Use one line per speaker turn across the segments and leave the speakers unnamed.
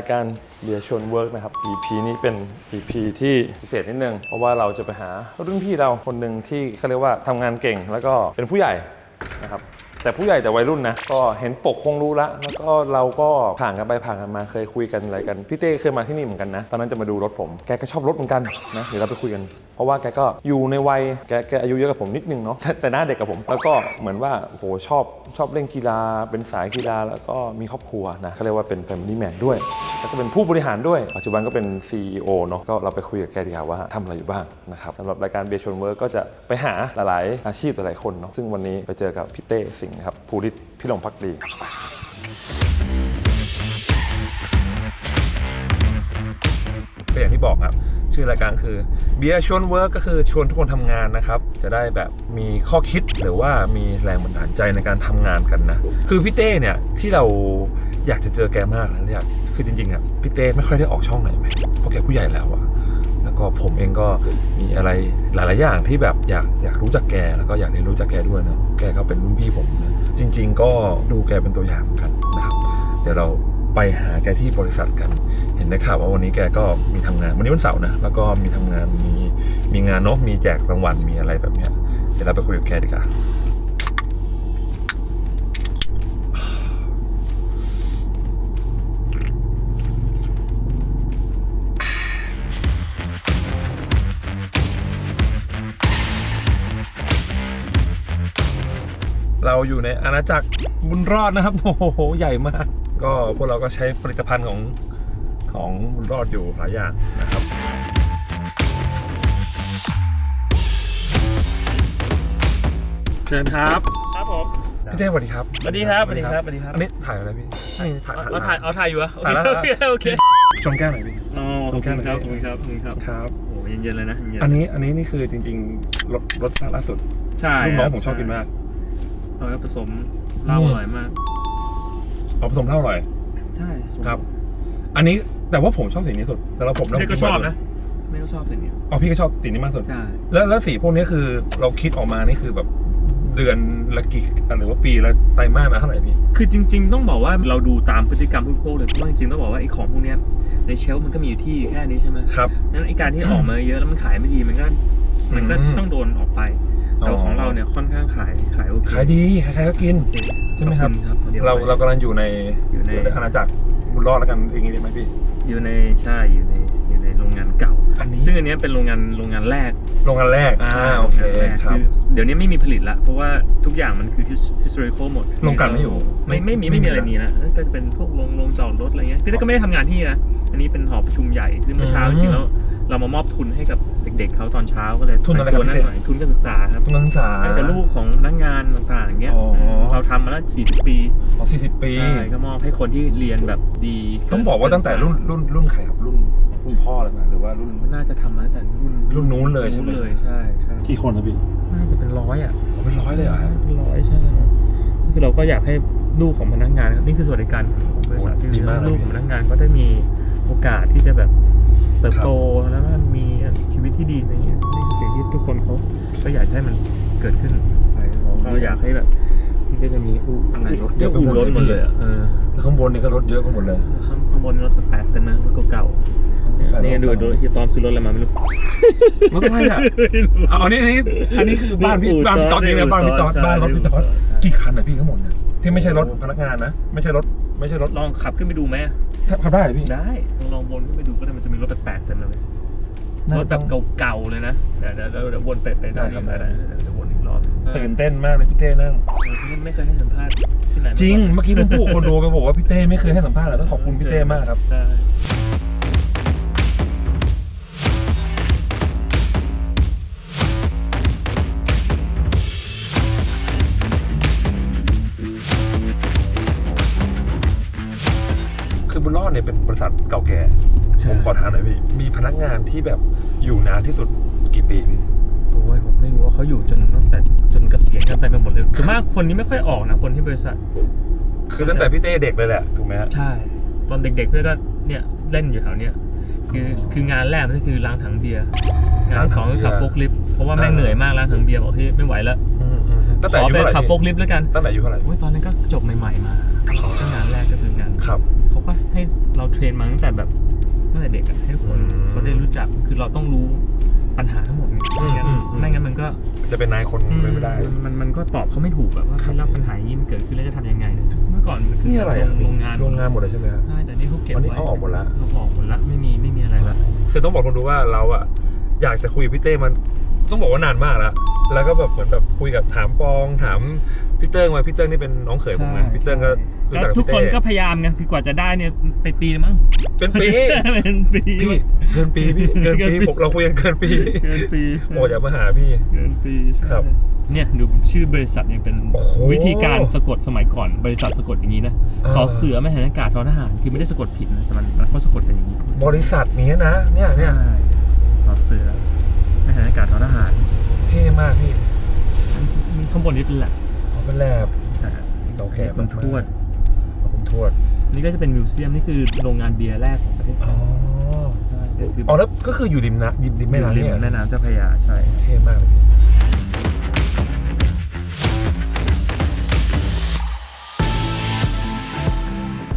ายการเบียชนเวิร์กนะครับ EP นี้เป็น EP ที่พิเศษนิดนึง เพราะว่าเราจะไปหารุ่นพี่เราคนหนึ่งที่เขาเรียกว่าทำงานเก่ง แล้วก็เป็นผู้ใหญ่นะครับแต่ผู้ใหญ่แต่วัยรุ่นนะ ก็เห็นปกคงรู้ละ แล้วก็เราก็ผ่านกันไปผ่านกันมาเคยคุยกันอะไรกัน พี่เต้เคยมาที่นี่เหมือนกันนะ ตอนนั้นจะมาดูรถผม แกก็ชอบรถเหมือนกันนะ เดี๋ยวเราไปคุยกัน ราะว่าแกก็อยู่ในวัยแกแกอายุเยอะกับผมนิดนึงเนาะแต่แต่หน้าเด็กกับผม แล้วก็เหมือนว่าโหชอบชอบเล่นกีฬา เป็นสายกีฬาแล้วก็มีครอบครัวนะเขาเรียกว่าเป็น family man ด้วย แล้วก็เป็นผู้บริหารด้วยปัจจุบันก็เป็น CEO เนาะก็เราไปคุยกับแกดีกว่าว่าทำอะไรอยู่บ้างนะครับสำหรับรายการเบยร์ชวนเวิร์กก็จะไปหาหลายๆอาชีพหลายๆคนเนาะซึ่งวันนี้ไปเจอกับพี่เต้สิงห์นะครับภูริศพี่หลงพักดี ก็อย่างที่บอกครับ ชื่อรายการคือเบียร์ชวนเวิร์กก็คือชวนทุกคนทำงานนะครับ จะได้แบบมีข้อคิดหรือว่ามีแรงบันดาลใจในการทำงานกันนะ คือพี่เต้เนี่ยที่เราอยากจะเจอแกมากนะเนี่ยคือจริงๆอะพี่เต้ไม่ค่อยได้ออกช่องไหนไหมเพราะแกผู้ใหญ่แล้วอะแล้วก็ผมเองก็มีอะไรหลาย ๆ อย่างที่แบบอยากอยากรู้จักแกแล้วก็อยากเรียนรู้จากแกด้วยเนะแกก็เป็นรุ่นพี่ผมนะจริง ๆ ก็ดูแกเป็นตัวอย่างกันนะครับ เดี๋ยวเรา ไปหาแกที่บริษัทกัน เห็นได้ข่าวว่าวันนี้แกก็มีทำงานวันนี้วันเสาร์นะแล้วก็มีทำงานมีมีงานเนอะมีแจกรางวัลมีอะไรแบบเนี้ยเดี๋ยวเราไปคุยกับแกดีกว่า เราอยู่ในอาณาจักรบุญรอดนะครับ โอ้โห ใหญ่มาก ก็พวกเราก็ใช้ผลิตภัณฑ์ของของบุญรอดอยู่หลายอย่างนะครับเชิญครับ
ครับผม
พี่เต้สวัสดีครับ
สวัสดีครับสวัสดีครับสวัสดีครับ
อันนี้ถ่ายอะไรพี่นี่ถ่าย
เอาถ่ายเอาถ่ายอยู่เหรอะโอ
ถ่ายแล้ว
เคโอเค
ชมแก้วหน่อยพี่
อ๋อขอบคุณครับขอบคุณครับขอบคุณครับ
ครับ
โอ้เย็นๆเลยนะเย็นๆ
อันนี้อันนี้นี่คือจริงๆรสรสชาติล่าสุด
ใช่
ลูกน้องผมชอบกินมาก
เราก็ผสมเหล้าอร่อยมาก
เอาผสมเหล้าอร่อย
ใช่
ครับ อันนี้แต่ว่าผมชอบสีนี้สุด แต่เราผม
ไม่ได้ก็ชอบนะไม่ก็ชอบสิ่งนี้
อ๋อพี่ก็ชอบสีนี้มากสุด
ใช่
แล้วแล้วสีพวกนี้คือเราคิดออกมานี่คือแบบเดือนละกี่หรือว่าปีละไตรมาสละเท่าไหร่พี่
คือจริง ๆ ต้องบอกว่าเราดูตามพฤติกรรมผู้บริโภคเลยเพราะว่าจริงๆต้องบอกว่าไอ้ของพวกเนี้ยในเชลฟ์มันก็มีอยู่ที่แค่นี้ใช่ไหม
ครับ
งั้นไอ้การที่ออกมาเยอะแล้วมันขายไม่ดีมันก็มันก็
อืม
ต้องโดนออกไป แต่ว่า
อ๋อ
ของเราเนี่ยค่อนข้างขายขายโอเค
ขายดีใครๆก็กิน ใช่ไหมครับ
ขอณครับดี๋ยว
เรา
ไป
เรากำลังอยู่ใน
อยู่ใน
อาณาจักรบุญรอดแล้วกันอย่างนี้ได้ไหมพี่
อยู่ในใช่อยู่ในอยู่ในโรงงานเก่า
อันนี้
ซึ่งอันเนี้ยเป็นโรงงานโรงงานแรก
โรงงานแรก อ่า
ใช่
โอเค
โรงงานแรก
ครับ
คือเดี๋ยวนี้ไม่มีผลิตละเพราะว่าทุกอย่างมันคือ his- historical หมด
โรงกลั่นไม่อยู่
ไม่ไม่มี
ไม่
ไม่
มี
มีอะไรนี้นะนั่นก็จะเป็นพวกโรงโรงจอดรถอะไรเงี้ยพี่เต้ก็ไม่ได้ทำงานที่นี่นะอันนี้เป็นหอประชุมใหญ่ซึ่งเมื่อเช้า
อื
จ
ม
ริงๆแล้ว เรามามอบทุนให้กับเด็กๆเขาตอนเช้าก็เลย
ทุนอะไร
ปตัว
ครับ
นั่น
พี่เต้
หน่อยทุนการศึกษาครับ
ทุนการศึกษา
ให้กับลูกของพนักงานต่างๆอย่างเงี้ย
อ๋อ
เราทำมาแล้ว 40 ปี
อ๋อสี่สิบปี
ใช่ก็มอบให้คนที่เรียนแบบดี
ต้องบอกว่าตั้งแต่รุ่นรุ่นรุ่นใครครับรุ่นรุ่นพ่อเลยไหมหรือว่ารุ่น
มันน่าจะทำมาตั้งแต่รุ่น
รุ่นนู้นเลยใช่ไหม
นู้นเลยใช่ใช่
กี่คนครับพี่
น่าจะเป็นร้อยอะ
ผมเป็นร้อยเลยเหรอฮะ
เป็นร้อยใช่คือเราก็อยากให้ลูกของพนักงานครับนี่คือสวัสดิการของบริษัท
โอ้ดีมากเลย
ลูกของพนักงานก็ได้มี โอกาสที่จะแบบเติบโตแล้วก็มีชีวิตที่ดีอะไรเงี้ยนี่คือสิ่งที่ทุกคนเขาก็อยากให้มันเกิดขึ้นไปเราอยากให้แบบที่ก็จะมีอู่
อะไรรถเย
เดี๋ย
อะ
ว
ไป
อู่
หมด
รถหมดเลยอะเออ
แล้วข้างบนนี่ก็รถเยอะไปหมดเลย
ข้างข้างบนรถแปลกๆเต็มนะรถเก่าๆเนี่ยนี่ดูดูที่ตอมซื้อรถอะไรมาไม่รู้
รถอะไรอะเอาอันนี้อันนี้อันนี้คือบ้านพี่บ้านพี่ต๊อดนี่นะบ้านพี่ต๊อดบ้านรถพี่ต๊อดกี่คันอะพี่ทั้งหมดเนี่ยที่ไม่ใช่รถพนักงานนะ ไม่ใช่รถ ไม่ใช่รถ
ลองขับขึ้นไปดูไหม
ขับได้เหรอพี่
ได้ลองลองวนขึ้นไปดูก็ได้มันจะมีรถแปลกๆเต็มเลยรถแบบเก่าๆเลยนะเดี๋ยวเดี๋ยวเดี๋ยวเดี๋ยววนไปไป
ได้ครับ
ได้เดี๋ยวเดี๋ยววนอีกรอบ
ตื่นเต้นมากเลยพี่เต้นั่ง
เออไม่เคยให้สัมภาษณ์ที่ไหนมาก่อน
จริงเมื่อกี้ลุงพูดคนดูไปบอกว่าพี่เต้ไม่เคยให้สัมภาษณ์เลยต้องขอบคุณพี่เต้มากครับ
ใช่
เนี่ยเป็นบริษัทเก่าแก่
ใช่
ผมขอถามหน่อยพี่ มีพนักงานที่แบบอยู่นานที่สุดกี่ปีพี่
โอ้ยผมไม่รู้ว่าเขาอยู่จนตั้งแต่จนเกษียณกันเต็มไปหมดเลยคือมากคนนี้ไม่ค่อยออกนะคนที่บริษัท
คือตั้งแต่พี่เต้เด็กเลยแหละ ถูกไหมฮะ
ใช่ ตอนเด็กๆเพื่อนก็เนี่ยเล่นอยู่แถวเนี้ยคือ
อ๋อ
คืองานแรกมันก็คือล้างถังเบียร์งาน
ล้าง
ที่
ถั
ส
ง
องคือขับ
เบียร์
โฟล์คลิฟต์เพราะว่าแม่ง
อ่า
เหนื่อยมากล้างถังเบียร์บอกที่ไม่ไหวแล้ว
ตั้งแต่
ขอ
อายุ
ไป
เท่าไหร่
ขับโฟล์ค
พี่
ลิฟต์แล้วกัน
ตั้งแต่อายุเท่าไหร่
โอ้ยตอนนั้นก็จบใหม่ๆมาก็งานแรกก็คืองาน
ครับ
เขาก็ให้เราเทรนมาตั้งแต่แบบตั้งแต่เด็กอะให้คน
อืม
เขาได้รู้จักคือเราต้องรู้ปัญหาทั้งหมดไงไม่งั้น
อืมอืม
ไม่งั้นมันก็
จะเป็นนายคนไม่ได้
มันมันมันก็ตอบเขาไม่ถูกแบบว่า
ครับ
เฮ้ยแล้วปัญหาอย่างนี้มันเกิดขึ้นแล้วจะทำยังไงเนี่ยเมื่อก่อนมันคือ
นี่อะไรอะ
โรงงาน
โรงงานหมดเลยใช่ไหมครับ
ใช่แต่นี่เขาเก็บ
อันนี้
ไว้
เอาออกหมดแล้ว
เอาออกหมดละไม่มีไม่มีอะไรละ
คือต้องบอกคนดูว่าเราอะอยากจะคุยกับพี่เต้มัน ต้องบอกว่านานมากแล้ว แล้วก็แบบเหมือนแบบคุยกับถามปองถามพี่เติ้งมาพี่เติ้งนี่เป็นน้องเขยผมไงพี่เติ้งก็รู้จักกับ
ทุก
พี่
คน
เต้
ก็พยายามไงคือกว่าจะได้เนี่ยไปปีนึงมั้ง
เป็นปี
เป็นปี
พี่เกินปีพี่เกิน
เกิน
ปี
ปี
ผมเราคุยกันเกินปี
เกินปี
โอ้อย่ามาหาพี่
เกินปีใช่
ครับ
เนี่ยดูชื่อบริษัทยังเป็น
โอ้โห
วิธีการสะกดสมัยก่อนบริษัทสะกดอย่างนี้นะ
อ่า
สอเสือไม่หันอากาศทอทหารคือไม่ได้สะกดผิดนะแต่มันมันเขาสะกดกันอย่างนี้
บริษัทนี้นะเนี่ยเนี่ย
ใช่สอเสือไม่หันอากาศทอทหาร
เท่มากพี่
มั นข้างบนนี้เป็นแหละ
เอาเป็นแลบ
นะฮะ
เก่าแก่
คุณทวด
ขอบคุณทวด
นี่ก็จะเป็นมิวเซียมนี่คือโรงงานเบียร์แรกของประเทศไท
อ๋อย
ใช่ก็คือ
อ๋อแล้วก็คืออยู่ริมนะริมริมแม่น้ำ
ริม
เนี่ย
แม่น้ำเจ้าพระยาใช่
เท่มากเลย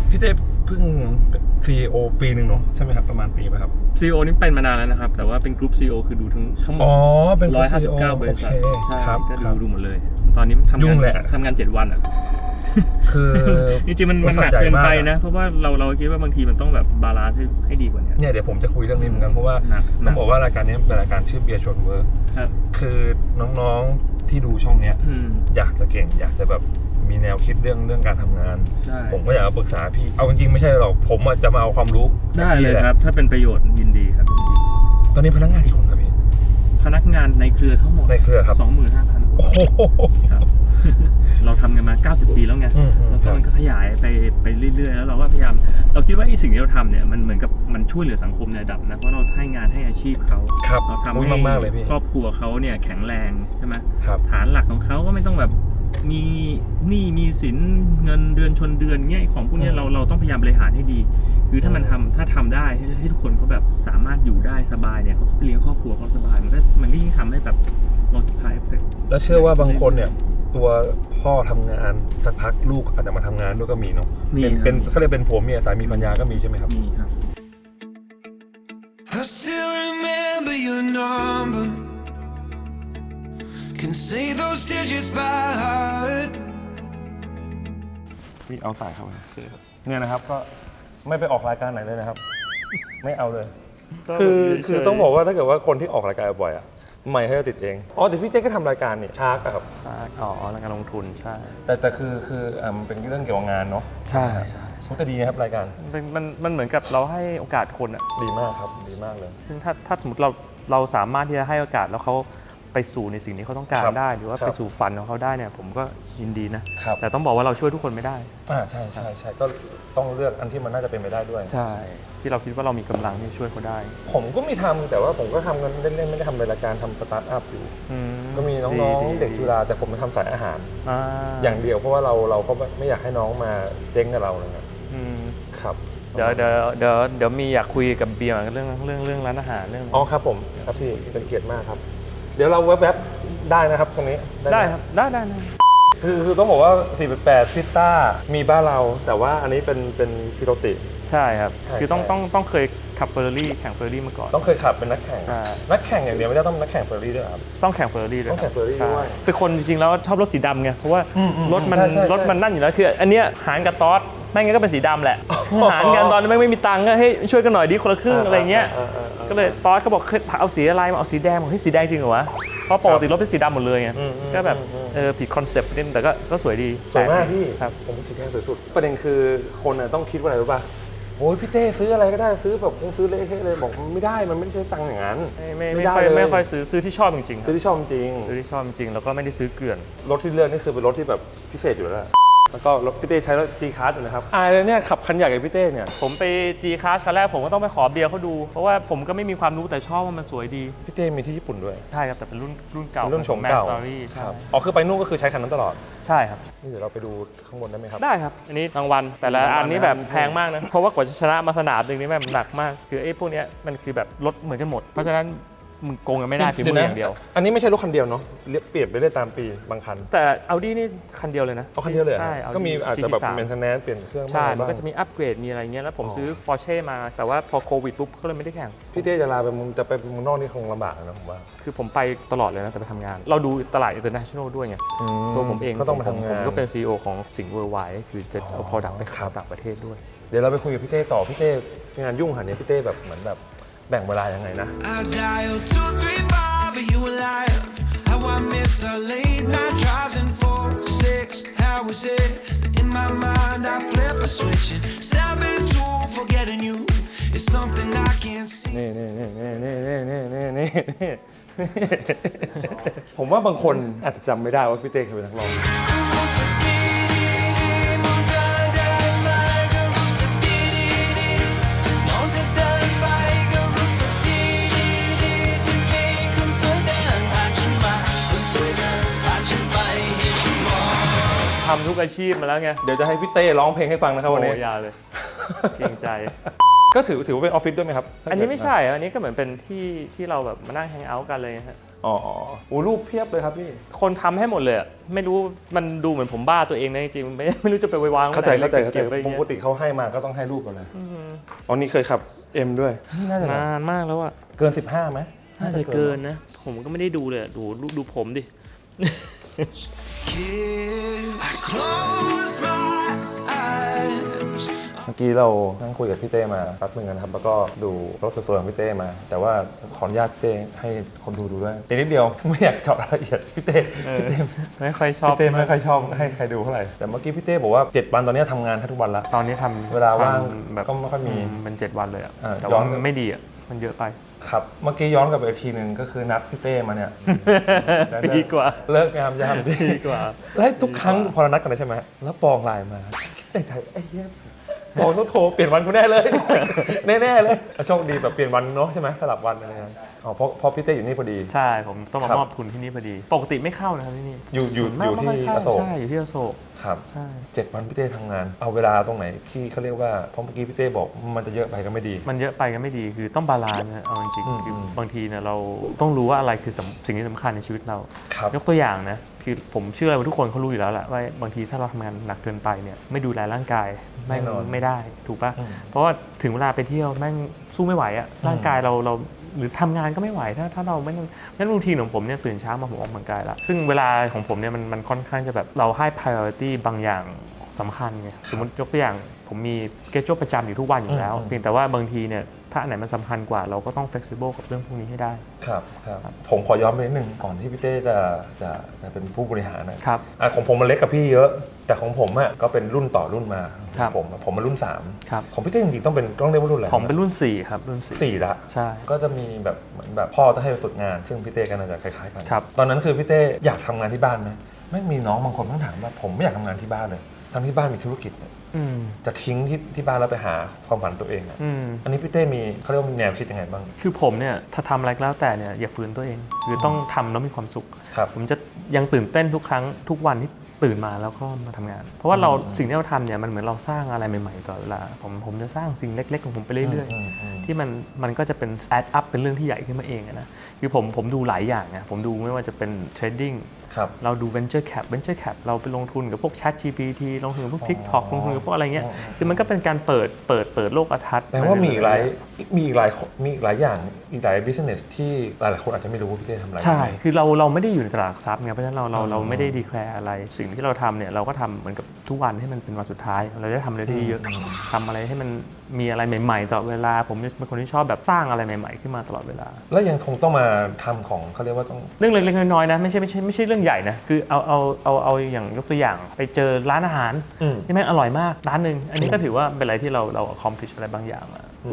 พี่เต้เพิ่ง CEO ปีหนึ่งเนาะใช่ไหมครับ ประมาณปีไหมครับ
ซีโอนี่เป็นมานานแล้วนะครับ แต่ว่าเป็นกรุ๊ปซีโอคือดูทั้งทั้งหมด
อ๋อเป็น
ร้อยห้าสิบ
CEO
เก้าบริษัท
โอเค
ใช่
ครับ
ก็
ค
ดู
รับ
ดูหมดเลย ตอนนี้ทำ
ยุ่
งาน
งแหละ
ทำงานเจ็ดวันอะ
คือ
จริงๆมันมันหนัก
บริษัทใหญ่
เกินไป
มากอะ
นะ เพราะว่าเราเราคิดว่าบางทีมันต้องแบบบาลานซ์ให้ให้ดีกว่านี้
เนี่ยเดี๋ยวผมจะคุยเรื่องนี้เหมือนกันเพราะว่า
หนักหนั
ต้อกงบอกว่ารายการนี้เป็นรายการชื่อเบียร์ชนเวิร์ก
ครับ
คือน้องๆที่ดูช่องเนี้ย
อืม
อยากจะเก่ง อยากจะแบบมีแนวคิดเรื่องเรื่องการทำงาน
ใช่
ผมก็อยากมาปรึกษาพี่เอาจริงๆไม่ใช่หรอกผมอะจะมาเอาความรู้
ได้
จากพี่
เลย
แหะ
ครับ ถ้าเป็นประโยชน์ยินดีครับยินดี
ตอนนี้พนักงานกี่คนครับพี่
พนักงานในเครือทั้งหมด
ในเครือครับ
สองหมื่นห้าพัน
โอ้โห
ครับ เราทำกันมา 90 ปีแล้วไง
อืมอืม
แล้ว
ค
ก็
รับ
มันก็ขยายไปไปเรื่อยๆ แล้วเราก็พยายาม เราคิดว่าไอ้สิ่งที่เราทำเนี่ยมันเหมือนกับมันช่วยเหลือสังคมในระดับนะ เพราะเราให้งานให้อาชีพเขา
ครับ
เราทำ
อุ๊ย
ให้
มากๆเลยพี่
ครอบครัวเขาเนี่ยแข็งแรงใช่ไหม
ครับ
ฐานหลักของเขาก็ไม่ต้องแบบ มีหนี้มีสินเงินเดือนชนเดือนเงี้ยของพวกเนี้ย
อืม
เราเราต้องพยายามบริหารให้ดี คือถ้ามันทำถ้าทำได้ให้ให้ทุกคนเขาแบบสามารถอยู่ได้สบายเนี่ยเขาเลี้ยงครอบครัวเขาสบายมันก็มันก็ยิ่งทำให้แบบ multiply effect
แล้วเชื่อว่าบางคนเนี่ย ตัวพ่อทำงานสักพักลูกอาจจะมาทำงานด้วยก็มีเนาะ
มี
เป็น
ครับ
เป็นเขาเรียกเป็นผัวเมียสามีปัญญาก็มีใช่ไหมครับ
มีครับ
I still remember your number. Can say those digits by heart.
พี่เอาสายเข้ามาเนี่ยนะครับก็ไม่ไปออกรายการไหนเลยนะครับ ไม่เอาเลย คือคือต้องบอกว่าถ้าเกิดว่าคนที่ออกรายการบ่อยอะไม่ให้ติดเอง อ๋อแต่พี่เจ๊ก็ทำรายการนี่ชาร์กอะครับ
อ๋อรายการลงทุนใช่
แต่แต่คือคืออ่ามันเป็นเรื่องเกี่ยวกับงานเนาะ
ใช่ใช่
มันจะดีนะครับรายการ
มันมันมันเหมือนกับเราให้โอกาสคนอะ
ดีมากครับดีมากเลย
ซึ่งถ้าถ้าสมมติเราเราสามารถที่จะให้โอกาสแล้วเขา ไปสู่ในสิ่งที่เขาต้องการ
ครับ
ได้ หรือว่า
ครับ
ไปสู่ฝันของเขาได้เนี่ยผมก็ยินดีนะ ครับ แต่ต้องบอกว่าเราช่วยทุกคนไม่ได้
อ่าใช่ใช่ใช่ก็ต้องเลือกอันที่มันน่าจะเป็นไปได้ด้วย
ใช่ ที่เราคิดว่าเรามีกำลังที่จะช่วยเขาได้
ผมก็มีทำแต่ว่าผมก็ทำกันเล่นๆไม่ได้ทำเป็นรายการทำสตาร์ทอัพอยู่
อื
ก็มีน้องๆเด็กจุฬาแต่ผมมาทำสายอาหาร
อ่า
อย่างเดียวเพราะว่าเราเราก็ไม่อยากให้น้องมาเจ๊งกับเราเลยนะ
อืม
ครับ
เดี๋ยวเดี๋ยวเดี๋ยวเดี๋ยวมีอยากคุยกับเบียร์เรื่องเรื่องเรื่องร้านอาหารเรื่อง
อ๋อครับผมครับพี่เป็นเกียรติมากครับ เดี๋ยวเราแวบๆได้นะครับตรงนี้หม
ได้ครับ ได้ได้ได้
คือคือต้องบอกว่า488พิสต้ามีบ้านเรา แต่ว่าอันนี้เป็นเป็นพิโรติ
ใช่ครับ
ใช่
คือต้อง
ใช่
ต้องต้องเคยขับเฟอร์รี่แข่งเฟอร์รี่มาก่อน
ต้องเคยขับเป็นนักแข่ง
ใช่
นักแข่งอย่างเดียวไม่ได้ต้องนักแข่งเฟอร์รี่ด้วยเหรอครับ
ต้องแข่งเฟอร์รี่ด้วย
ต้องแข่ง Ferrari
ใช่
ด้วย
เป็นคนจริงๆแล้วชอบรถสีดำไง เพราะว่า
อืมอืม
รถมัน
ใช่ใช่ใช่
รถมันนั่นอยู่แล้ว คืออันเนี้ยหารกับตอส ไม่งั้นก็เป็นสีดำแหละ
อ๋อ
หารกันตอนนี้ไม่ไม่มีตังค์ก็ให้ยช่วยกันหน่อยดิคนละครึ่งอะไรเงี้ย
อ่าอ่าอ่า
ก็เลยตอสเขาบอกเคยเอาสีอะไรมาเอาสีแดงบอกเฮ้ยสีแดงจริงเหรอวะ เพราะปกติรถเป็นสีดำหมดเลยไง
อืมอืม
ก็แบบ
อืม
เออผิดคอนเซปต์นิดนึงแต่ก็ก็สวยดี
สวยมาก
แปลดี
พี่
ครับ
ผมคิดแค่สวยสุด ประเด็นคือคนน่ะต้องคิดว่าอะไรรู้ป่ะโอ้ยพี่เต้ซื้ออะไรก็ได้ซื้อแบบคงซื้อเละเทะเลยบอกมันไม่ได้มันไม่ได้ใช้ตังค์อย่างนั้น
ไม่ไม่
ไม่
ไม่
ได้
ค่อย
เลย
ไม่ค่อยซื้อซื้อที่ชอบจริงๆค
ซื้
รั
อบที่ชอบจริง
ซื้อที่ชอบจริงๆแล้วก็ไม่ได้ซื้อเกลื่อน
รถที่เลือกนี่คือเป็นรถที่แบบพิเศษอยู่แล้ว แหละแล้วก็รถพี่เต้ใช้รถ G Class อยู่นะครับอายเลยเนี่ยขับคันใหญ่กับพี่เต้เนี่ย
ผมไป G Class ครั้งแรกผมก็ต้องไปขอเบียร์เขาดู เพราะว่าผมก็ไม่มีความรู้แต่ชอบว่ามันสวยดี
พี่เต้มีที่ญี่ปุ่นด้วย
ใช่ครับ แต่เป็นรุ่นรุ่นเก่า
รุ่นโฉมเก่า
แมสตอรี่
ค
ใช่
รับอ๋อคือไปนู่นก็คือใช้คันนั้นตลอด
ใช่ครับ
นี่เดี๋ยวเราไปดูข้างบนได้ไหมครับ
ได้ครับ อันนี้รางวัลแต่ละอันนี้แบบแพงมากนะ เพราะว่ากว่าจะชนะมาสนามหนึ่งนี่แบบหนักมาก คือไอ้พวกเนี้ยมันคือแบบรถเหมือนกันหมด เพราะฉะนั้น มึงโกงกันไม่ได้ฝีมืออย่างเดียว
อันนี้ไม่ใช่รถคันเดียวเนาะเรียกเปลี่ยนไปเรื่อยตามปีบางคัน
แต่ Audi นี่คันเดียวเลยนะ
เอาคันเดียวเลยเหรอ
ใช่
ก็มี
Audi
อาจจะแบบ
GT3
เมนเทนแนนเปลี่ยนเครื่อง
ใช่
บ้าง
มันก็จะมีอัปเกรดมีอะไรเงี้ยแล้วผม
อ๋อ
ซื้อ Porsche มาแต่ว่าพอโควิดปุ๊บก็เลยไม่ได้แข่ง
พี่เต้จะลาไปมึงจะไปเมึงนอกนี่คงลำบากนะผมว่า
คือผมไปตลอดเลยนะแต่ไปทำงาน เราดูตลาด international ด้วยไงตัวผมเอง
ก็ต้องมา
ผ
ทำงาน
ผมก็เป็น CEO ของสิงห์ Worldwide ก็คือจะเอา
อ๋อ
product ไป
ครั
ขาย
บ
ต่างประเทศด้วย
เดี๋ยวเราไปคุยกับพี่เต้ต่อพี่เต้งานยุ่งหันเนี่ยพี่เต้แบบเหมือนแบบ แบ่งเวลายังไงนะ
I dial two three five, are you alive? How I miss our late night drives and four six. How is it that in my mind I flip a switch and seven two, forgetting you is something I can't see.
นี่นี่นี่นี่นี่นี่นี่นี่นี่ ผมว่าบางคนอาจจะจำไม่ได้ว่าพี่เต้เคยเป็นนักร้อง
ทำ
ทุกอาชีพมาแล้วไง
เดี๋ยวจะให้พี่เต้ร้องเพลงให้ฟังนะครับวันนี้
โอ้ยาเลยเกรงใจ
ก็ถือถือว่าเป็นออฟฟิศด้วยไหมครับ
อันนี้ไม่ใช่อะอันนี้ก็เหมือนเป็นที่ที่เราแบบมานั่งแฮงเอาท์กันเลยฮะ
อ๋ออ๋อโอ้รูปเพียบเลยครับพี่
คนทำให้หมดเลยอะไม่รู้มันดูเหมือนผมบ้าตัวเองนะจริงๆไม่ไม่รู้จะไปไว้วางไว้
เข้าใจ
ไหน
เข้าใจเข้าใจ
เก็บไว้อย่าง
ป
เงี้
ก
ย
ติเขาให้มาก็ต้องให้รูปกันเลยอ๋อนี่เคยขับเอ็มด้วยนี่น่าจะ
นานมากแล้วอะ
เกิน 15ไหม
น่าจะเกินนะ ผมก็ไม่ได้ดูเลยอะดูดูดูผมดิ
Kid, I
มื่อกี้เรานั่งคุยกับพี่เต้มาแป๊บนึงนะครับ แล้วก็ดูรถสวยๆของพี่เต้มา แต่ว่าขออนุญาตเต้ให้คนดูดูด้วยอีกนิดเดียว ไม่อยากเจาะรายละเอียดพี่เต้
เออ
พี่เต้
ไม่ค่อยชอบ
พี่เต้ไม่ค่อยชอบให้ใครดูเท่าไหร่แต่เมื่อกี้พี่เต้บอกว่า7วันตอนนี้ทำงานแทบทุกวันละ
ตอนนี้ทำ
เวลาว่าง
ทำแบบ
ก็ไม่ค่อยมี
มันเจ็ดวันเลยอะ
อ่า
แต่
ย้อ
ว่านมันไม่ดีอะมันเยอะไป
ครับ เมื่อกี้ย้อนกลับไปอีกทีหนึ่งก็คือนัดพี่เต้มาเนี่ยแล้วเนี่ย
ดีกว่า
เลิกงามยามดี
ดีกว่า
แล้วทุกครั้งพอเรานัดกันเลยใช่ไหม แล้วปองไลน์มาไอ้ไทยไอ้เหี้ย ปองต้องโทรเปลี่ยนวันกูแน่เลย แน่ๆเลยโชคดีแบบเปลี่ยนวันเนาะใช่ไหมสลับวันอะไรเงี้ยอ๋อเพราะเพราะพี่เต้อยู่นี่พอดี
ใช่ผมต้องมา
ครับ
มอบทุนที่นี่พอดี ปกติไม่เข้านะครับที่นี่
อยู่อยู่
ไม่
อยู่ที่
ไม่ค่เข้า
อโศก
ใช่อยู่ที่อโศก
ครับ
ใช่
เจ็ดวันพี่เต้ทำงาน เอาเวลาตรงไหนที่เขาเรียกว่าเพราะเมื่อกี้พี่เต้บอกมันจะเยอะไปก็ไม่ดี
มันเยอะไปก็ไม่ดีคือต้องบาลานซ์นะเอาจริง
อืม
ๆคือ
ม
บางทีเนี่ยเราต้องรู้ว่าอะไรคือสำสิ่งที่สำคัญในชีวิตเรา
ครับ
ยกตัวอย่างนะคือผมเชื่อว่าทุกคนเขารู้อยู่แล้วแหละว่าบางทีถ้าเราทำงานหนักเกินไปเนี่ยไม่ดูแลร่างกายแม่ง
แน่นอน
ไม่ได้ถูกปะ
อืม
เพราะว่าถึงเวลาไปเที่ยวแม่งสู้ไม่ไหวอะร่างกายเราเรา หรือทำงานก็ไม่ไหวถ้าถ้าเราไม่ต้องงั้นรูทีนของผมเนี่ยตื่นเช้ามาผมออกกำลังกายละซึ่งเวลาของผมเนี่ยมันมันค่อนข้างจะแบบเราให้ priority บางอย่างสำคัญไงสมมติยกตัวอย่างผมมีสเกจ u l e ประจำอยู่ทุกวันอยู่แล้ว
อืม
เพียงแต่ว่าบางทีเนี่ย ถ้าอันไหนมันสำคัญกว่าเราก็ต้อง flexible กับเรื่องพวกนี้ให้ได้
ครับครับ ผมขอย้อนไปนิดนึงก่อนที่พี่เต้จะจะจะเป็นผู้บริหารนะ
ครับ
อะของผมมันเล็กกับพี่เยอะ แต่ของผมอะก็เป็นรุ่นต่อรุ่นมา
ครับ
ผมอะผมมารุ่น
ครับ
3 ของพี่เต้จริงๆต้องเป็นต้องเรียกว่ารุ่นอะไร
ผมเป็นรุ่น 4 ครับ รุ่น4
สี่ละ
ใช่
ก็จะมีแบบเหมือนแบบพ่อต้องให้ไปฝึกงาน ซึ่งพี่เต้ก็น่าจะคล้ายๆกัน
ครับ
ตอนนั้นคือพี่เต้อยากทำงานที่บ้านไหมไม่มีน้องบางคนต้องถามว่าผมไม่อยากทำงานที่บ้านเลย ทั้งที่บ้านมีธุรกิจเนี่ย
อืม
จะทิ้งที่ที่บ้านแล้วไปหาความฝันตัวเองอะ
อืม
อันนี้พี่เต้มีเขาเรียกว่ามีแนวคิดยังไงบ้าง
คือผมเนี่ยถ้าทำอะไรก็แล้วแต่เนี่ยอย่าฝืนตัวเอง คือต้องทำแล้วมีความสุข
ครับ
ผมจะยังตื่นเต้นทุกครั้งทุกวันที่ตื่นมาแล้วก็มาทำงาน เพราะว่าเรา
อืม
สิ่งที่เราทำเนี่ยมันเหมือนเราสร้างอะไรใหม่ๆตลอดเวลาผมผมจะสร้างสิ่งเล็กๆของผมไปเรื่อย
มอืม
ๆ ที่มันมันก็จะเป็น add up เป็นเรื่องที่ใหญ่ขึ้นมาเองอะนะคือผมผมดูหลายอย่างนะผมดูไม่ว่าจะเป็น trading
ครับ
เราดู venture cap venture cap เราไปลงทุนกับพวก chat GPT ลงทุนกับพวก
อ๋อ
TikTok ลงทุนกับพวกอะไรเงี้ย
อ๋อ
คือมันก็เป็นการเปิดเปิดเปิดโลกทัศน์
แปลว่ามีอีกหลายมีอีกหลายมีอีกหลายอย่างอีกหลาย business ที่หลายๆคนอาจจะไม่รู้ว่าพี่เต้ทำอะไร
ใช่ คือเราเราไม่ได้อยู่ในตลาดหลักทรัพย์ไงเพราะฉะนั้นเราเรา
อ๋อ
เราไม่ได้ดีแคลร์อะไร สิ่งที่เราทำเนี่ยเราก็ทำเหมือนกับทุกวันให้มันเป็นวันสุดท้าย เราจะทำอะไรได้เยอะ
อืม
ทำอะไรให้มันมีอะไรใหม่ๆตลอดเวลา ผมเป็นคนที่ชอบแบบสร้างอะไรใหม่ ๆ ขึ้นมาตลอดเวลา
แล้วยังคงต้องมาทำของเขาเรียกว่าต้อง
เรื่องเล็กๆน้อยๆนะไม่ใช่ไม่ใช่ไม่ใช่เรื่องใหญ่นะคือเอาเอาเอาเอาอย่างยกตัวอย่างไปเจอร้านอาหาร
อืม
ที่แม่งอร่อยมากร้านหนึ่งอันนี้ก็ถือว่าเป็นอะไรที่เราเรา accomplish อะไรบางอย่างอะ
อื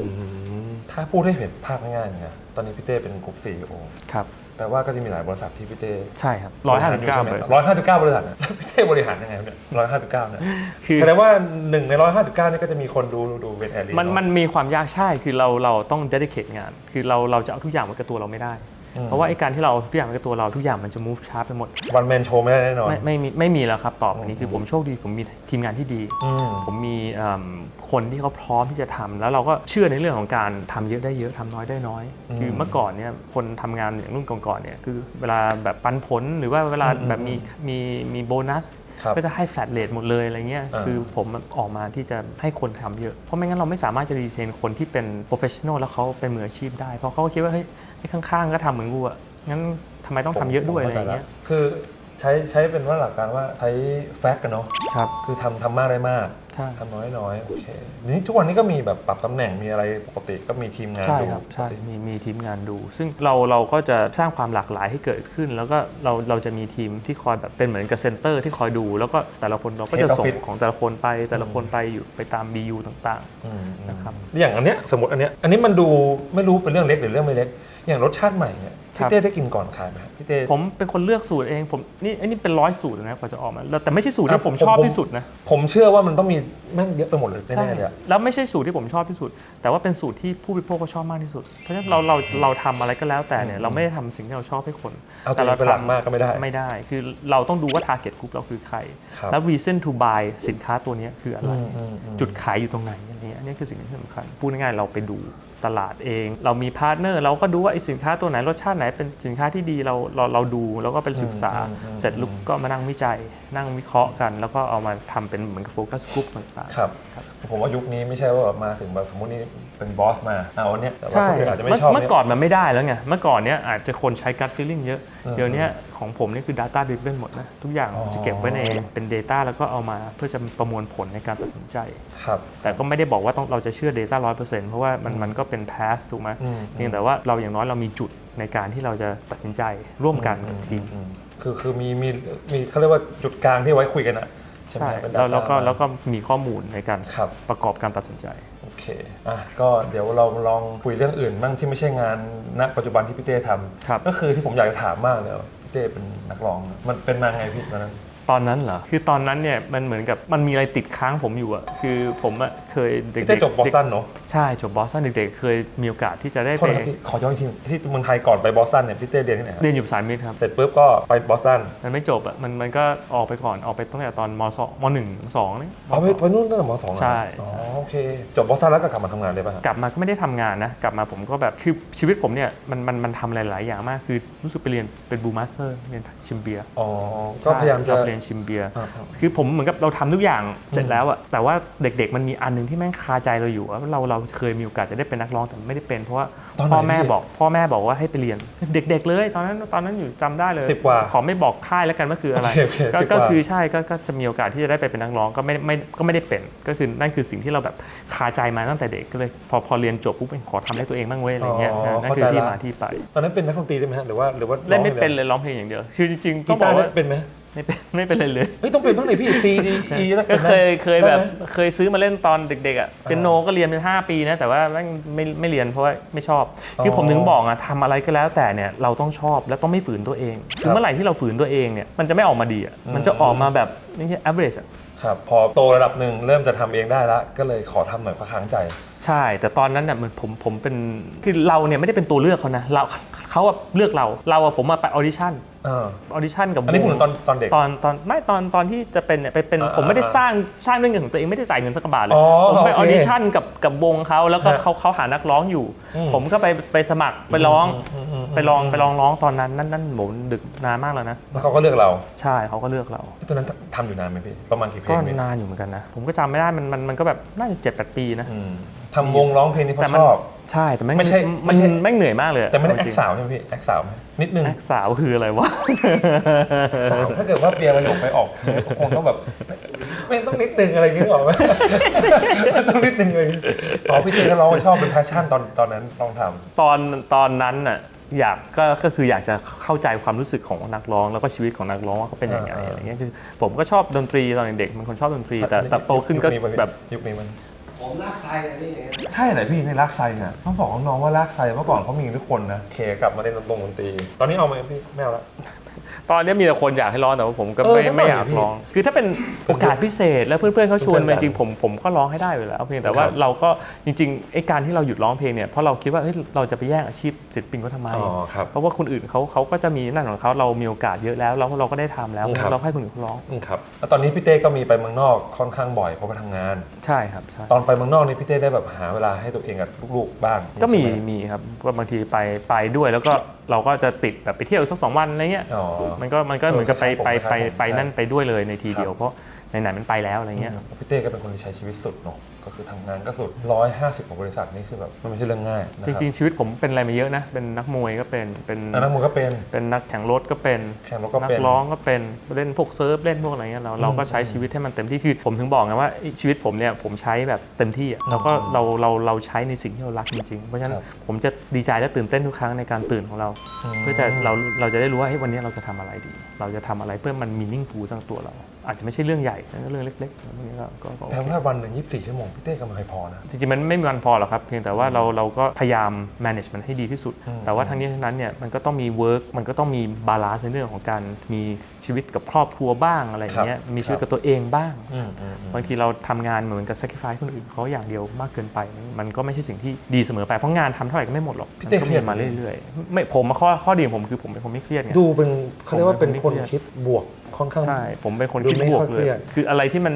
มถ้าพูดให้เห็นภาพง่ายๆเนี่ยตอนนี้พี่เต้เป็นกลุ่มซีโอ
ครับ
แปลว่าก็จะมีหลายบริษัทที่พี่เต้
ใช่ครับร้อยห้าสิบเก้า
ร้อยห้าสิบเก้าบริษัทนะแล้วพี่เต้บริหารยังไงครับเนี่ยร้อยห้าสิบเก้าเนี่ย
คือ
แสดงว่าหนึ่งในร้อยห้าสิบเก้านี่ก็จะมีคนดูดูเป็นแอร์ลี
มันมันมีความยากใช่คือเราเราต้อง dedicate งาน คือเราเราจะเอาทุกอย่างไว้กับตัวเราไม่ได้
อืม
เพราะว่าไอ้การที่เราทุกอย่างเป็นตัวเราทุกอย่างมันจะ move ช้าไปหมด
วันแมนโชว์ไม่ได้แน่นอน
ไม่ไม่มีไม่มีแล้วครับต่อไปนี้คือผมโชคดีผมมีทีมงานที่ดี
อืม
ผมมีเอิ่มคนที่เขาพร้อมที่จะทำแล้วเราก็เชื่อในเรื่องของการทำเยอะได้เยอะทำน้อยได้น้อย
อืม
คือเมื่อก่อนเนี่ยคนทำงานอย่างรุ่นก่อนๆเนี่ยคือเวลาแบบปันผลหรือว่าเวลา
อืม
แบบมีมีมีโบนัส
ครับ
ก็จะให้แฟลตเลทหมดเลยอะไรเงี้ย
อ่า
คือผมออกมาที่จะให้คนทำเยอะ เพราะไม่งั้นเราไม่สามารถจะรีเทนคนที่เป็นโปรเฟชชั่นอลแล้วเขาเป็นมืออาชีพได้ เพราะเขาก็คิดว่าเฮ้ย ไอ้ข้างๆก็ทำเหมือนกูอะงั้นทำไมต้องทำเยอะด้วยอะไรเงี้ย
คือใช้ใช้เป็นว่าหลักการว่าใช้แฟกกันเนาะ
ครับ
คือทำทำมากได้มาก
ใช่
ทำน้อยน้อยโอเคนี่ทุกวันนี้ก็มีแบบปรับตำแหน่งมีอะไรปกติก็มีทีมงาน
ใช่
ดู
ครับใช่
ปกติ
มีมีทีมงานดู ซึ่งเราเราก็จะสร้างความหลากหลายให้เกิดขึ้น แล้วก็เราเราจะมีทีมที่คอยแบบเป็นเหมือนกับเซนเตอร์ที่คอยดู แล้วก็แต่ละคนเราก็จะ
Head
ส่ง
office
ของแต่ละคนไปแต่ละคนไปอยู่ไปตาม BU ต่าง
อืม
นะครับ
อย่างอันเนี้ยสมมติอันเนี้ยอันนี้มันดูไม่รู้เป็นเรื่องเล็กหรือเรื่องไม่เล็กอย่างรสชาติใหม่เนี่ย
ครั
พี่
บ
เต้ได้กินก่อนขายไหมครับพี่เต้
ๆผมเป็นคนเลือกสูตรเองผมนี่ไอ้นี่เป็นร้อยสูตรนะกว่าจะออกมาแล้วแต่ไม่ใช่สูตร
อะ
ที่ผม
ผม
ชอบ
ผม
ที่สุดนะ
ผมเชื่อว่ามันต้องมีแม่งเยอะไปหมดเลย
ใช่
แน่ๆเลยอะ
แล้วไม่ใช่สูตรที่ผมชอบที่สุด แต่ว่าเป็นสูตรที่ผู้บริโภคก็ชอบมากที่สุด เพราะฉะนั้นเราเราเราทำอะไรก็แล้วแต่เนี่ยเราไม่ได้ทำสิ่งที่เราชอบให้คน
เอาตัวเองเป็นหลักมากก็ไม่ได้
ไม่ได้ คือเราต้องดูว่า target group เราคือใคร
ครับ
แล้ว reason to buy สินค้าตัวเนี้ยคืออะไร
อืมอืมอืม
จุดขายอยู่ตรงไหนอันนี้อันนี้คือสิ่งที่สำคัญพูดง่ายๆเราไปดู ตลาดเอง เรามีพาร์ทเนอร์เราก็ดูว่าไอ้สินค้าตัวไหนรสชาติไหนเป็นสินค้าที่ดีเราเราเราดูแล้วก็ไปศึกษา
อืมอืม
เสร็จลุกก็มานั่งวิจัย นั่งวิเคราะห์กัน แล้วก็เอามาทำเป็นเหมือนกับโฟกัสกลุ่มต่างๆ
ครับ ผมว่ายุคนี้ไม่ใช่ว่าแบบมาถึงแบบสมมตินี่เป็นบอสมาเอาอันเนี้ยแต่ว่า
ใช่
คนอื่นอาจจะไม่
เมื่อ
ชอบ
เมื่อ
เนี่ย
ก่อนมันไม่ได้แล้วไงเมื่อก่อนเนี้ยอาจจะคนใช้ gut feeling เยอะ
เออ
เดี๋ยวเนี้ยของผมนี่คือ data driven หมดนะทุกอย่าง
อ๋อ
จะเก็บไว้ในเป็น data แล้วก็เอามาเพื่อจะประมวลผลในการตัดสินใจ
ครับ
แต่ก็ไม่ได้บอกว่าต้องเราจะเชื่อ data 100%เพราะว่ามันมันก็เป็น past ถูกไหม
อืม
เพียงแต่ว่าเราอย่างน้อยเรามีจุดในการที่เราจะตัดสินใจร่วมกันกับทีม
อืมคือคือมีมีมีเขาเรียกว่าจุดกลางที่ไว้คุยกันอะ ใช่ไหม
ใช่
เป็น
แล้วแล้วก็
data
แล้วก็มีข้อมูลในการ
ครับ
ประกอบการตัดสินใจ
โอเคอะก็เดี๋ยวเราลองคุยเรื่องอื่นบ้างที่ไม่ใช่งานณปัจจุบันที่พี่เต้ท
ครับำ
ก็คือที่ผมอยากจะถามมากเลยว่าพี่เต้เป็นนักร้องนะมันเป็นมาไงพี่ตอนนั้น
ตอนนั้นเหรอ คือตอนนั้นเนี่ยมันเหมือนกับมันมีอะไรติดค้างผมอยู่อะคือผมอะเคยเด็ก
พี่เต้จบบอสตันเนาะ
ใช่จบบอสตันเด็กๆ เคยมีโอกาสที่จะได้
โทษ
ไป
นะครับพี่ขอย้อนอีกทีที่เมืองไทยก่อนไปบอสตันเนี่ยพี่เต้เรียนที่ไหนครับ
เรียนอยู่สายมิตรครับ
เสร็จปุ๊บก็ไปบอสตัน
มันไม่จบอะมันมันก็ออกไปก่อนออกไปตั้งแต่ตอนมสองมหนึ่งสองนี่ม
เอาไป
สอง
ไปนู่นตั้งแต่มสองเหรอ
ใช่
อ๋อ
ใช่
โอเคจบบอสตันแล้วก็กลับมาทำงานเลยป่ะครับ
กลับมาก็ไม่ได้ทำงานนะ กลับมาผมก็แบบคือชีวิตผมเนี่ยมันมันมันทำหลาย ๆ อย่างมากคือรู้สึกไปเรียนเป็นบูมาสเตอร์เรียนชิมเบียร์
อ๋อก็พยายามจะ
ใช่เรียนชิมเบียร์
อ่า
คือผมเหมือนกับเราทำทุกอย่างเสร็จแล้วอะแต่ว่าเด็กๆมันมีอันหนึงที่แม่งคาใจเราอยู่ว่าเราเราเคยมีโอกาสจะได้เป็นนักร้องแต่ไม่ได้เป็นเพราะว่า
ตอนไหน
พ่อแม่
พี่
บอกพ่อแม่บอกว่าให้ไปเรียนเด็ก ๆ เลย ตอนนั้นตอนนั้นอยู่จำได้เลย
สิบกว่า
ขอไม่บอกค่ายแล้วกันว่าคืออะไร
โอเคโอเค
ก็
สิบกว่า
ก็คือใช่ก็ก็จะมีโอกาสที่จะได้ไปเป็นนักร้องก็ไม่ไม่ก็ไม่ได้เป็นก็คือนั่นคือสิ่งที่เราแบบคาใจมาตั้งแต่เด็กก็เลย พอพอเรียนจบปุ๊บขอทำให้ตัวเองบ้างเว้ยอะไรเงี้ย
อ๋อ
นั่นคือ
เข้าใจ
ที่
ละ
มาที่ไป
ตอนนั้นเป็นนักดนตรีได้ไหมฮะหรือว่าหรือว่า
เล่นไม่
ร้อง
เป็น
อย่าง
เลยร้องเพลงอย่างเดียวคือจริงๆ
เดี
ต้
ย
อ
ว
ง
กี
บอ
ตากร์
ว่า
เป็นไหม
ไม่เป็นไม่เป็นเลยเลย
เฮ้ยต้องเป็นบ้างเลยพี่ C D E ต้อง
ก็
เป็นนะ
เคยเคยแบบ
ได้ไหม
เคยซื้อมาเล่นตอนเด็กๆอะเป็นโนก็เรียนเป็น5ปีนะแต่ว่าแม่งไม่ไม่เรียนเพราะว่าไม่ชอบคือ
อ
ผมถึงบอกอะทำอะไรก็แล้วแต่เนี่ยเราต้องชอบแล้วต้องไม่ฝืนตัวเอง
ค
คื
รั
อบเมื่อไหร่ที่เราฝืนตัวเองเนี่ยมันจะไม่ออกมาดีอะมันจะออกมาแบบไม่ใช่ average อะ
ครับพอโตระดับหนึ่งเริ่มจะทำเองได้ละก็เลยขอทำหน่อยก็ค้างใจ
ใช่ แต่ตอนนั้นเนี่ยเหมือนผมผมเป็นคือเราเนี่ยไม่ได้เป็นตัวเลือกเขานะเราเขาอะเลือกเราเราอะผมมาไปออดิชั่น
เออ
ออดิชั่นกับ
อันนี้
ว
พูด
ง
ถึงตอนตอนเด็ก
ตอนตอนไม่ตอนตอนที่จะเป็นเนี่ยไปเป็น
อ่า
ผมไม่ได้
อ่า
สร้างสร้างด้วยเงินของตัวเองไม่ได้จ่ายเงินสักกระบาทเลย
อ๋อ
ผมไปอ
โอ
อ
เค
ดิชั่นกับกับวงเขาแล้วก็
ฮะ
เขาเขาหานักร้องอยู่
อืม
ผมก็ไปไปสมัครไปร้อง
อืมอืมอืม
ไปลองไปลองร้องตอนนั้นนั่นนั่นโหมดึกนานมากแล้วนะ
แล้วเขาก็เลือกเรา
ใช่เขาก็เลือกเรา
ตอนนั้นทำอยู่นานไหมพี่ ประมาณกี่เพล
ก็
งพี่
นานอยู่เหมือนกันนะ ผมก็จำไม่ได้มันมันมันก็แบบน่าจะเจ็ดแปดปีนะ
อืมทำวงร้องเพลงนี้เพ
แต่
ราะ
มั
ชอบ
ใช่แต่แม่ง
ไม่ใช่
มัน
ไม่ใช่
แม่งเหนื่อยมากเลย
แต่ไม่ได้แอ
จ
ค
ริง
สาวใช่ไหมพี่แอคสาวไหมนิดนึง
แอคสาวคืออะไรวะ
สาวถ้าเกิดว่าเปียประโยคไปออกคงต้องแบบไม่ต้องนิดนึงอะไรอย่างงี้หรอกไหมต้องนิดนึงเลยอ๋อพี่เจก็ร้องว่าชอบเป็นแพชชั่นตอนตอนนั้นลองท
ตอนตอนนั้นน่ะอยากก็ก็คืออยากจะเข้าใจความรู้สึกของนักร้อง แล้วก็ชีวิตของนักร้องว่าเขาเป็นยังไง
อ่า
อะไรเงี้ยคือผมก็ชอบดนตรีตอนเด็กๆเป็นคนชอบดนตรีำแต่แต่โตขึ้นก็
ยุคมั
แบบ
ยุคนี้มัน
ผมลากไซเลยพี่อย่างเงี้ย
ใช่ไหนพี่ในลากไซเนี่ยต้องบอกน้องๆว่าลากไซเมื่อก่อนเขามีทุกคนนะเคกลับมาเล่นดนตรีดนตรี ตอนนี้เอาไหมพี่ไม่เอาละ
ตอนนี้มีแต่คนอยากให้ร้องแต่ว่าผมก็
เออ
ไม่
ทำไม
ไม่อยาก
พี่
ร้อง คือถ้าเป็นโอกาสพิเศษแล้วเพื่อนๆเขาชวน
เพื่
มา
อนๆ
จริงๆผมผมก็ร้องให้ได้อยู่แล้วเพียงแต่ว่า
ครับ
เราก็จริงๆไอ้การที่เราหยุดร้องเพลงเนี่ยเพราะเราคิดว่าเฮ้ยเราจะไปแย่งอาชีพศิลปินเขาทำไม
อ๋อครับ
เพราะว่าคนอื่นเขาเขาก็จะมีนั่นของเขาเรามีโอกาสเยอะแล้วแล้วเราก็ได้ทำแล้ว
ครับ
เราให้คนอื่นเขาร้อง
อืมครับแล้วตอนนี้พี่เต้ก็มีไปเมืองนอกค่อนข้างบ่อยเพราะไปทำงาน
ใช่ครับใช่
ตอนไปเมืองนอกนี่พี่เต้ได้แบบหาเวลาให้ตัวเองกับลูกๆบ้าง
ก็มี
ใช่ไห
มีครับก็บางทีไปไปด้วยแล้วก็ เราก็จะติดแบบไปเที่ยวสักสองวันอะไรเงี้ย
อ๋อ
มันก็มันก็เหมือนกับไป
เออ
ไป
คล้ายๆผม
ไปไป
ใช่
นั่นไปด้วยเลยในทีเดียว
ครับ
เพราะไหนๆมันไปแล้วอะไรเงี้ย
พี่เต้ก็เป็นคนที่ใช้ชีวิตสุดเนาะ ก็คือทำงานก็สุด 150กว่าบริษัทนี่คือแบบมันไม่ใช่เรื่องง่ายนะค
จ
บ
ริงๆชีวิตผมเป็นอะไรมาเยอะนะ เป็นนักมวยก็เป็น เป็น
อันนั้นมันก็เป็น
เป็นนักแข่งรถก็เป็น
แข่งรถก็
นั
เป็น
ร้องก็เป็น เล่นพวกเซิร์ฟเล่นพวกอะไรเงี้ยเราเราก็ใช้ชีวิตให้มันเต็มที่คือผมถึงบอกไงว่าไอ้ชีวิตผมเนี่ยผมใช้แบบเต็มที่อะแล้วก็เราเราเราใช้ในสิ่งที่เรารักจริงๆ เพราะฉะนั้น
ครับ
ผมจะดีใจและตื่นเต้นทุกครั้งในการตื่นของเราเพื่อจะเราเราจะได้รู้ว่าเฮ้ยวันนี้เราจะทำอะไรดี เราจะทำอะไรเพื่อมันมีนิ่งฟูสำหรับตัวเรา อาจจะไม่ใช่เรื่องใหญ่แต่ก็เรื่องเล็กๆพวกนี้ก็ก็ก็โอ
แปล
เค
ว่าวันหนึ่ง24 ชั่วโมงพี่เต้ก็ไม่เคยพอนะ
จริงๆมันไม่มีวันพอหรอกครับ เพียงแต่ว่าเราเราก็พยายาม manage มันให้ดีที่สุด
อืม
แต่ว่าทั้งนี้ทั้งนั้นเนี่ยมันก็ต้องมี work มันก็ต้องมีบาลานซ์ในเรื่องของการมีชีวิตกับครอบครัวบ้างอะไรอย่างเงี้ย
ครับ
มีชีวิตกับตัวเองบ้าง
อืมอืมอืม
บางทีเราทำงานเหมือนกับ sacrifice คนอื่นเขาอย่างเดียวมากเกินไป มันก็ไม่ใช่สิ่งที่ดีเสมอไป เพราะงานทำเท่าไหร่ก็ไม่หมดหรอก
พี่
มัน
เต้
ก็
เครี
มี
ยดไหม
มาเรื่อยๆ ไม่ผมข้อข้อดีของผมคือผมเป็นคนไม่เครียดไง
ดูเป็นเขาเรียกว่าเป็น
ผม
คน
ไม่เครียด
คิดบวก ค่อนข้าง
ใช่ ผมเป็นคน
ดู
คิด
ไม่
บวก
ค่อย
เล
เครี
ย
ยด
คืออะไรที่มัน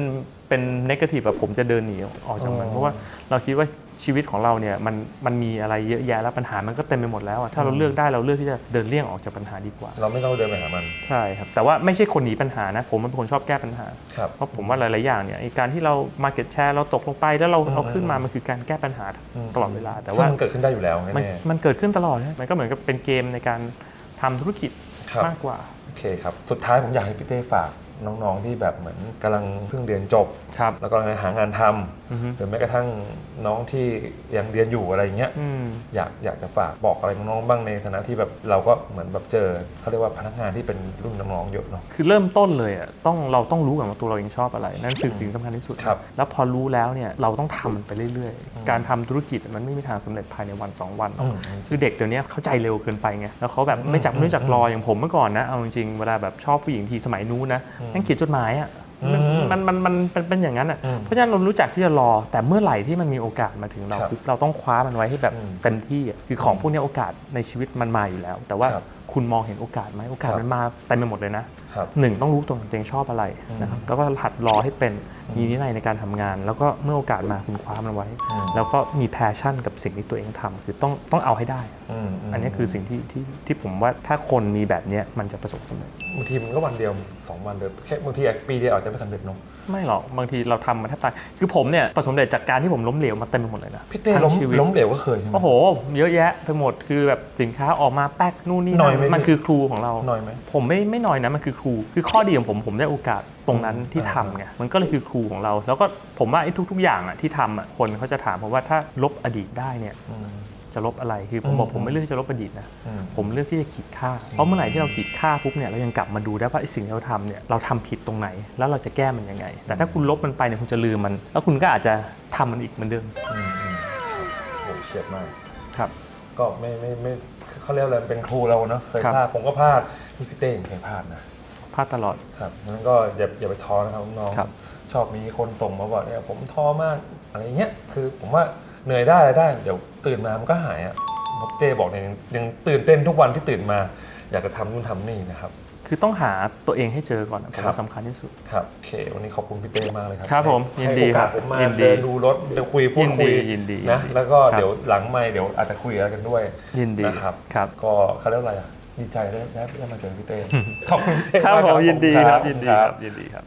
เป็นนกาทีฟแบบผมจะเดินหนีออกจากมัน
อ๋อ
เพราะว่าเราคิดว่าชีวิตของเราเนี่ยมันมันมีอะไรเยอะแยะแล้วปัญหามันก็เต็มไปหมดแล้วอะถ้าเราเลือกได้เราเลือกที่จะเดินเลี่ยงออกจากปัญหาดีกว่า
เราไม่ต้องเดินไปหามัน
ใช่ครับ แต่ว่าไม่ใช่คนหนีปัญหานะ ผมเป็นคนชอบแก้ปัญหา
ครับ
เพราะผมว่าหลาย ๆ อย่างเนี่ยไอ้การที่เรา market share เราตกลงไปแล้วเรา
อืม
เอาขึ้นมามันคือการแก้ปัญหา
ม
ตลอดเวลา แต่
ซึ่ง
ว่า
มันเกิดขึ้นได้อยู่แล้ว
มัน
แน่
มันเกิดขึ้นตลอดนะมันก็เหมือนกับเป็นเกมในการทำธุรกิจ
ๆครับ
มากกว่า
โอเคครับ สุดท้ายผมอยากให้พี่เต้ฝาก น้องๆที่แบบเหมือนกำลังเพิ่งเรียนจบ
ครับ
แล้วก็กำลังหางานทำ
อือฮึ
หรือแม้กระทั่งน้องที่ยังเรียนอยู่อะไรอย่างเงี้ย
อืม
อยากอยากจะฝากบอกอะไรน้องๆบ้างในฐานะที่แบบเราก็เหมือนแบบเจอเขาเรียกว่าพนักงานที่เป็นรุ่นน้องๆเยอะเนาะ
คือเริ่มต้นเลยอะต้องเราต้องรู้ก่อนว่าตัวเราเองชอบอะไร นั่นคือสิ่งสำคัญที่สุด
ครับ
แล้วพอรู้แล้วเนี่ยเราต้องทำมันไปเรื่อยๆ การทำธุรกิจมันไม่มีทางสำเร็จภายในวัน 2 วันหรอก
อืม
คือเด็กเดี๋ยวนี้เข้าใจเร็วเกินไปไงแล้วเขาแบบไม่จับ
อืม
ไม่รู้จักรออย่างผมเมื่อก่อนนะเอาจริงๆเวลาแบบชอบผู้หญิงทีสมัยนู้นนะนั่งเขียนจดหมายอะมัน
อืม
มันมันมันมันเป็นอย่างนั้นอะ
อืม
เพราะฉะนั้นเรารู้จักที่จะรอ แต่เมื่อไหร่ที่มันมีโอกาสมาถึงเรา
ครับ
ปุ๊บเราต้องคว้ามันไว้ให้แบบ
อืม
เต็มที่อะคือของพวกเนี้ยโอกาสในชีวิตมันมาอยู่แล้ว แต่ว่า
ครับ
คุณมองเห็นโอกาสไหมโอกาส
ครับ
มันมาเต็มไปหมดเลยนะ
ครับ
หนึ่งต้องรู้ตัวเองชอบอะไรนะครับแล้วก็หัดรอให้เป็นมีวินัยในการทำงาน แล้วก็เมื่อโอกาสมาคุณคว้ามันไว้
อืม
แล้วก็มีแพชชั่นกับสิ่งที่ตัวเองทำคือต้องต้องเอาให้ได้
อืมม
อันนี้คือสิ่งที่ที่ที่ผมว่าถ้าคนมีแบบเนี้ยมันจะประสบความสำเร็จ
บางทีมันก็วันเดียวสองวันเดียวแค่บางทีปีเดียวอาจจะไม่สำเร็จเนาะ
ไม่หรอกบางทีเราทำมาแทบตายคือผมเนี่ยประสบความสำเร็จจากการที่ผมล้มเหลวมาเต็มไปหมดเลยนะ
พี่เต้
ทั้ง
ล้ม
ชีวิต
ล้มเหลวก็เคยใช่ไหม
โอ้โห เยอะแยะไปหมดคือแบบสินค้าออกมาแป๊กนู่นนี่
หน่อยไหม
มัน
พี่
คือครูของเรา
หน่อยไหม
ผมไม่ไม่น้อยนะมันคือครู คือข้อดีของผมผมได้โอกาสตรงนั้นที่ทำไงมันก็เลยคือครูของเรา แล้วก็ผมว่าไอ้ทุก ๆ อย่างอะที่ทำอะคนเขาจะถามผมว่าถ้าลบอดีตได้เนี่ย
อืม
จะลบอะไรคือผมบอก
อืม
ผมไม่เลือกที่จะลบอดีตนะ
อืม
ผมเลือกที่จะขีดค่า เพราะเมื่อไหร่ที่เราขีดค่าปุ๊บเนี่ยเรายังกลับมาดูได้ว่าไอ้สิ่งที่เราทำเนี่ยเราทำผิดตรงไหน แล้วเราจะแก้มันยังไง แต่ถ้าคุณลบมันไปเนี่ยคุณจะลืมมัน แล้วคุณก็อาจจะทำมันอีกเหมือนเดิม
อืมอืมโหเฉียดมาก
ครับ
ก็ไม่ไม่ไม่เขาเรียกอะไรเป็นครูเราเนาะเคย
ครับ
พลาดผมก็พลาดนี่พี่เต้ยังเคยพลาดนะ
พลาดตลอด
ครับงั้นก็อย่าอย่าไปท้อนะครับน้องๆ
ครับ
ชอบมีคนส่งมาบอกเนี่ยผมท้อมากอะไรเงี้ยคือผมว่าเหนื่อยได้อะไรได้เดี๋ยว ตื่นมามันก็หายอะนกเต้บอกเนี่ยยังยังตื่นเต้นทุกวันที่ตื่นมา อยากจะทำนู่นทำนี่นะครับ
คือต้องหาตัวเองให้เจอก่อนนะผม
ครับ
ว่าสำคัญที่สุด
ครับโอเค วันนี้ขอบคุณพี่เต้มากเลยครับ
ครับผม
ให้
ยินดี
ให้โอกาส
ครับ
ผมมา
ยินดี
เดินดูรถเดี๋ยวคุยพูดคุย
ยินดี
นะ
ยินดี
แล้วก็
ครับ
เดี๋ยวหลังไม่เดี๋ยวอาจจะคุยอะไรกันด้วย
ยินดี
นะครับ
ครับ
ก็เขาเรียกว่าอะไรอะดีใจได้ได้ได้มาเจอพี่เต้ ขอบคุณพี่เต้
ครับ
มาก
ผมยินดีครับ
ขอ
ยิ
ณ
นดีครับยินดีครับ